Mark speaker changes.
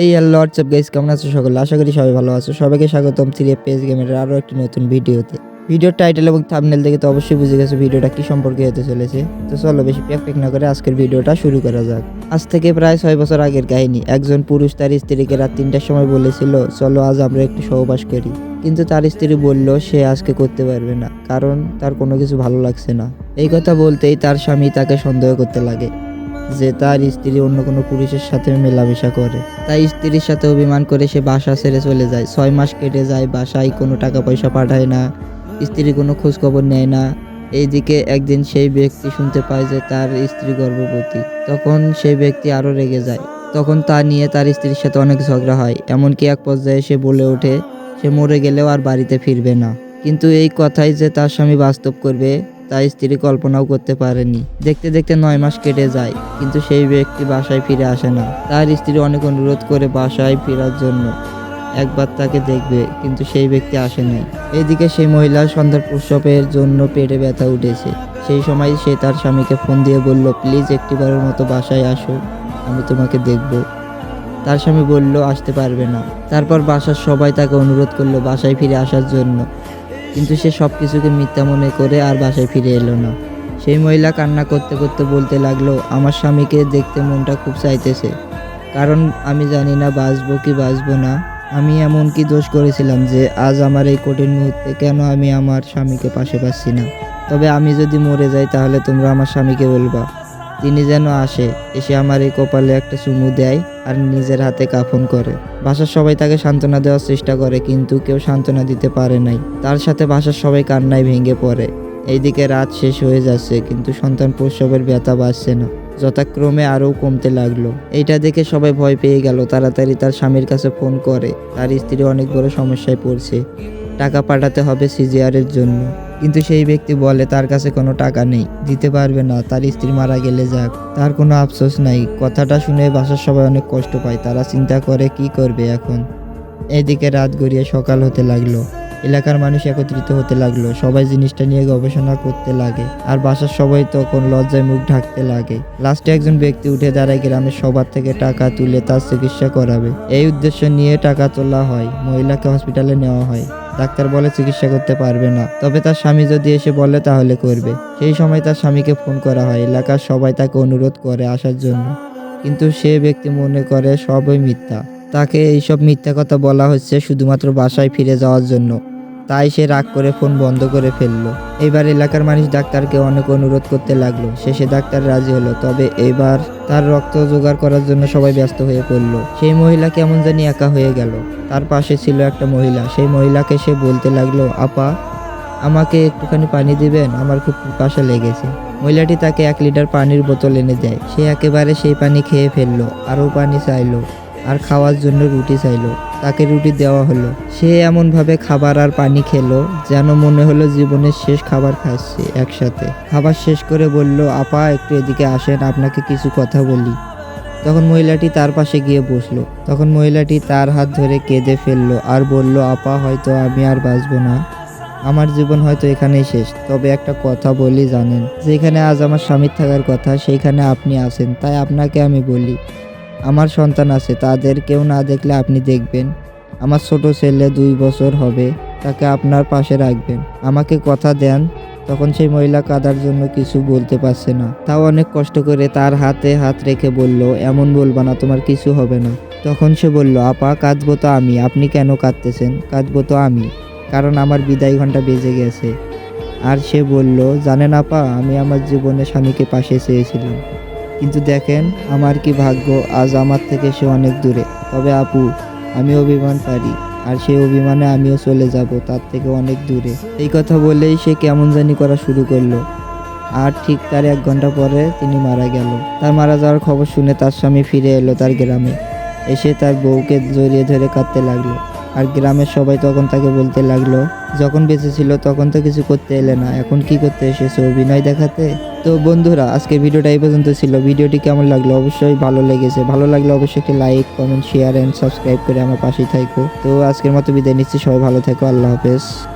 Speaker 1: এই hello WhatsApp guys কেমন আছো সকলে? আশা করি সবাই ভালো আছো। সবাইকে স্বাগতম থ্রি পেজ গেমের আরও একটি নতুন ভিডিওতে। ভিডিওর টাইটেল এবং থাম্বনেল দেখে তো অবশ্যই বুঝে গেছো ভিডিওটা কি সম্পর্কে হতে চলেছে। তো চলো বেশি প্যাক না করে আজকের ভিডিওটা শুরু করা যাক। আজ থেকে প্রায় ছয় বছর আগের কাহিনী। একজন পুরুষ তার স্ত্রীকে রাত তিনটার সময় বলেছিল, চলো আজ আমরা একটু সহবাস করি। কিন্তু তার স্ত্রী বলল, সে আজকে করতে পারবে না, কারণ তার কোনো কিছু ভালো লাগছে না। এই কথা বলতেই তার স্বামী তাকে সন্দেহ করতে লাগে। যে তার স্ত্রী অন্য কোনো পুরুষের সাথে মেলামেশা করে। তাই স্ত্রীর সাথে অভিমান করে সে বাসা ছেড়ে চলে যায়। ছয় মাস কেটে যায়, বাসায় কোনো টাকা পয়সা পাঠায় না, স্ত্রী কোনো খোঁজখবর নেয় না। এইদিকে একদিন সেই ব্যক্তি শুনতে পায় যে তার স্ত্রী গর্ভবতী। তখন সেই ব্যক্তি আরও রেগে যায়। তখন তা নিয়ে তার স্ত্রীর সাথে অনেক ঝগড়া হয়। এমনকি এক পর্যায়ে সে বলে ওঠে, সে মরে গেলেও আর বাড়িতে ফিরবে না। কিন্তু এই কথাই যে তার স্বামী বাস্তব করবে তা স্ত্রী কল্পনাও করতে পারেনি। দেখতে দেখতে নয় মাস কেটে যায়, কিন্তু সেই ব্যক্তি বাসায় ফিরে আসে না। তার স্ত্রী অনেক অনুরোধ করে বাসায় ফেরার জন্য একবার তাকে দেখবে, কিন্তু সেই ব্যক্তি আসে নাই। এদিকে সেই মহিলা সন্ধ্যার প্রসবের জন্য পেটে ব্যথা উঠেছে। সেই সময় সে তার স্বামীকে ফোন দিয়ে বলল, প্লিজ একটিবারের মতো বাসায় আসো, আমি তোমাকে দেখব। তার স্বামী বলল, আসতে পারবে না। তারপর বাসার সবাই তাকে অনুরোধ করল বাসায় ফিরে আসার জন্য। কিন্তু সে সব কিছুকে মিথ্যা মনে করে আর বাসায় ফিরে এলো না। সেই মহিলা কান্না করতে করতে বলতে লাগল, আমার স্বামীকে দেখতে মনটা খুব চাইতেছে। কারণ আমি জানি না বাঁচবো কি বাঁচবো না। আমি এমন কি দোষ করেছিলাম যে আজ আমার এই কঠিন মুহূর্তে কেন আমি আমার স্বামীকে পাশে পাচ্ছি না? তবে আমি যদি মরে যাই তাহলে তোমরা আমার স্বামীকে বলবা। তিনি যেন আসে, এসে আমার এই কপালে একটা চুমু দেয় আর নিজের হাতে কাফন করে। বাসার সবাই তাকে সান্ত্বনা দেওয়ার চেষ্টা করে, কিন্তু কেউ সান্ত্বনা দিতে পারে নাই। তার সাথে বাসার সবাই কান্নায় ভেঙে পড়ে। এইদিকে রাত শেষ হয়ে যাচ্ছে, কিন্তু সন্তান প্রসবের ব্যথা বাড়ছে না। যথাক্রমে আরও কমতে লাগল। এইটা দেখে সবাই ভয় পেয়ে গেল। তাড়াতাড়ি তার স্বামীর কাছে ফোন করে। তার স্ত্রী অনেক বড় সমস্যায় পড়ছে। টাকা পাঠাতে হবে সিজিআরের জন্য। কিন্তু সেই ব্যক্তি বলে, তার কাছে কোনো টাকা নেই, দিতে পারবে না, তার স্ত্রী মারা গেলে যাক। তার কোনো আফসোস নাই। কথাটা শুনে বাসার সবাই অনেক কষ্ট পায়। তারা চিন্তা করে, কি করবে এখন? এদিকে রাত গড়িয়ে সকাল হতে লাগল। এলাকার মানুষ একত্রিত হতে লাগল। সবাই জিনিসটা নিয়ে গবেষণা করতে লাগে। আর বাসার সবাই তখন লজ্জায় মুখ ঢাকতে লাগে। লাস্টে একজন ব্যক্তি উঠে দাঁড়ায় গ্রামের সবার থেকে টাকা তুলে তার চিকিৎসা করাবে। এই উদ্দেশ্য নিয়ে টাকা তোলা হয়। মহিলাকে হসপিটালে নেওয়া হয়। ডাক্তার বলে চিকিৎসা করতে পারবে না। তবে তার স্বামী যদি এসে বলে, তাহলে করবে। সেই সময় তার স্বামীকে ফোন করা হয়। এলাকার সবাই তাকে অনুরোধ করে আসার জন্য। কিন্তু সে ব্যক্তি মনে করে সবই মিথ্যা। তাকে এইসব মিথ্যা কথা বলা হচ্ছে শুধুমাত্র বাসায় ফিরে যাওয়ার জন্য। তাই সে রাগ করে ফোন বন্ধ করে ফেলল। এবার এলাকার মানুষ ডাক্তারকে অনেক অনুরোধ করতে লাগল। শেষে ডাক্তার রাজি হলো, তবে এবার তার রক্ত জোগাড় করার জন্য সবাই ব্যস্ত হয়ে পড়ল। সেই মহিলা কেমন জানি একা হয়ে গেল। তার পাশে ছিল একটা মহিলা। সেই মহিলাকে সে বলতে লাগল, আপা, আমাকে একটুখানি পানি দিবেন? আমার খুব পিপাসা লেগেছে। মহিলাটি তাকে এক লিটার পানির বোতল এনে দেয়। সে একেবারে সেই পানি খেয়ে ফেলল, আরও পানি চাইলো, আর খাওয়ার জন্য রুটি চাইলো। তাকে রুটি দেওয়া হলো। সে এমনভাবে খাবার আর পানি খেলো, যেন মনে হলো জীবনের শেষ খাবার খাচ্ছে একসাথে। খাবার শেষ করে বলল, আপা, একটু এদিকে আসেন, আপনাকে কিছু কথা বলি। তখন মহিলাটি তার পাশে গিয়ে বসল। তখন মহিলাটি তার হাত ধরে কেঁদে ফেলল আর বলল, আপা, হয়তো আমি আর বাঁচবো না। আমার জীবন হয়তো এখানেই শেষ। তবে একটা কথা বলি, জানেন, যেখানে আজ আমার স্বামীর থাকার কথা, সেইখানে আপনি আছেন। তাই আপনাকে আমি বলি আমার সন্তান আছে, তাদের কেউ না দেখলে আপনি দেখবেন। আমার ছোট ছেলে দুই বছর হবে, তাকে আপনার পাশে রাখবেন। আমাকে কথা দেন, তখন সেই মহিলা কাদার জন্য কিছু বলতে পারছে না। তাও অনেক কষ্ট করে তার হাতে হাত রেখে বলল, এমন বলবা না, তোমার কিছু হবে না। তখন সে বলল, আপা, কাঁদবো তো আমি। আপনি কেন কাঁদতেছেন? কাঁদবো তো আমি, কারণ আমার বিদায় ঘণ্টা বেজে গেছে। আর সে বলল, জানেন আপা, আমি আমার জীবনে স্বামীকে পাশে চেয়েছিলাম। কিন্তু দেখেন, আমার কি ভাগ্য? আজ আমার থেকে সে অনেক দূরে। তবে আপু, আমি অভিমান পারি, আর সেই অভিমানে আমিও চলে যাব, তার থেকে অনেক দূরে। এই কথা বলেই সে কেমন জানি করা শুরু করল। আর ঠিক তার এক ঘণ্টা পরে তিনি মারা গেল। তার মারা যাওয়ার খবর শুনে তার স্বামী ফিরে এলো তার গ্রামে। এসে তার বউকে জড়িয়ে ধরে কাঁদতে লাগল। আর গ্রামের সবাই তখন তাকে বলতে লাগল, যখন বেঁচে ছিল তখন তো কিছু করতে এলে না, এখন কি করতে এসেছ অভিনয় দেখাতে? তো বন্ধুরা আজকে ভিডিওটা এই পর্যন্ত ছিল। ভিডিওটি কেমন লাগল? অবশ্যই ভালো লেগেছে। ভালো লাগলে অবশ্যই একটি like, comment share and subscribe করে আমার পাশেই থাকো। তো আজকের মতো বিদায় নিচ্ছি। সবাই ভালো থাকো। আল্লাহ হাফেজ।